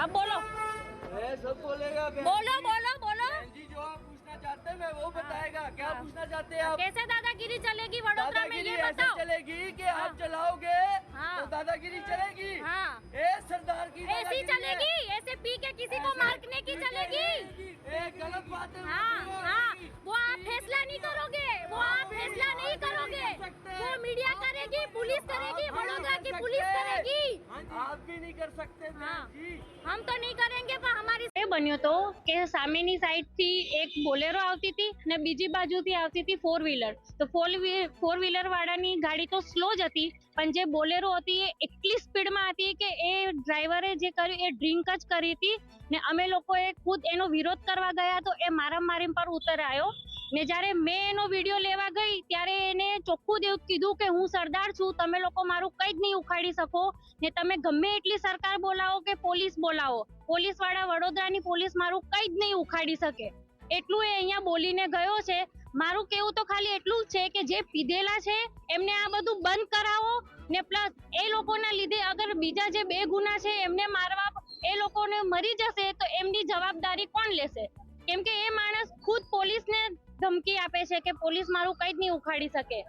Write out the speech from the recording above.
अब बोलो। सब बोलेगा बोलो बोलो बोलो। जी जो आप पूछना चाहते हैं वो बताएगा। क्या हाँ। पूछना चाहते हैं आप? कैसे दादागिरी चलेगी वडोदरा में ये बताओ। चलेगी कि आप हाँ। चलाओगे हाँ। तो दादागिरी चलेगी? ए सरदार की ऐसी चलेगी ऐसे पी के किसी को मारने की चलेगी। गलत बात है वो आप फैसला नहीं करोगे वो आप फैसला नहीं करोगे। वो मीडिया करेगी पुलिस करेगी वडोदरा की पुलिस आप भी नहीं कर सकते बहन हाँ। जी हम तो नहीं करेंगे પણ અમારી એ બન્યો તો કે સામેની સાઈડ થી એક બોલેરો આવતી હતી ને બીજી બાજુથી આવતી હતી ફોર વ્હીલર તો ફોર ફોર વ્હીલર વાળાની ગાડી તો સ્લો જ હતી પણ જે બોલેરો હતી એ એટલી સ્પીડમાં હતી કે એ ડ્રાઈવરે જે કર્યું એ ડ્રિંક જ કરી હતી ને અમે લોકોએ ખુદ એનો વિરોધ કરવા ગયા તો એ મારામારી પર ઉતરાયો ને જ્યારે મેં એનો વીડિયો લેવા ગઈ, ત્યારે એને ચોખ્ખું દેવું કીધું કે હું સરદાર છું, તમે લોકો મારું કંઈ જ નહીં ઉખાડી શકો, ને તમે ગમે એટલી સરકાર બોલાવો કે પોલીસ બોલાવો પોલીસવાળા વડોદરાની પોલીસ મારું કંઈ જ નહીં ઉખાડી શકે. એટલું એ અહીંયા બોલીને ગયો છે. મારું કેવું તો ખાલી એટલું જ છે કે જે પીધેલા છે, એમને આ બધું બંધ કરાવો, ને પ્લસ એ લોકોના લીધે અગર બીજા જે બે ગુના છે, એમને મારવા, એ લોકોને મરી જશે, તો એમની જવાબદારી કોણ લેશે? કેમ કે એ માણસ ખુદ પોલીસને ધમકી આપે છે કે પોલીસ મારું કંઈ જ નહીં ઉખાડી શકે.